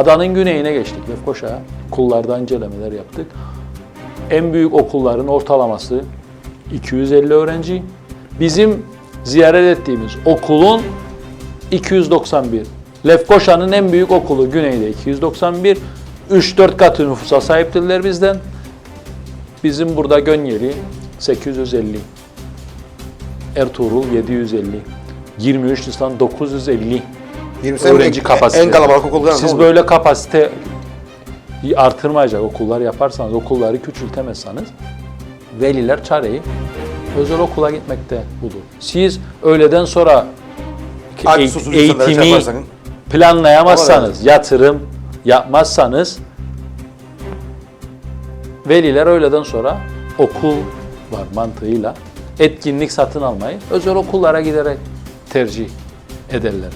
Adanın güneyine geçtik Lefkoşa'ya. Okullarda incelemeler yaptık. En büyük okulların ortalaması 250 öğrenci. Bizim ziyaret ettiğimiz okulun 291. Lefkoşa'nın en büyük okulu güneyde 291. 3-4 katı nüfusa sahiptirler bizden. Bizim burada Gönyeli 850. Ertuğrul 750. 23 Nisan 950 20 sene öğrenci en- kapasite. En kalabalık okullar. Siz böyle kapasite artırmayacak okullar yaparsanız, okulları küçültemezseniz veliler çareyi özel okula gitmekte bulur. Siz öğleden sonra Aç şey eğitimi yaparsanız. planlayamazsanız, yatırım yapmazsanız veliler öğleden sonra okul var mantığıyla etkinlik satın almayı özel okullara giderek tercih ederler.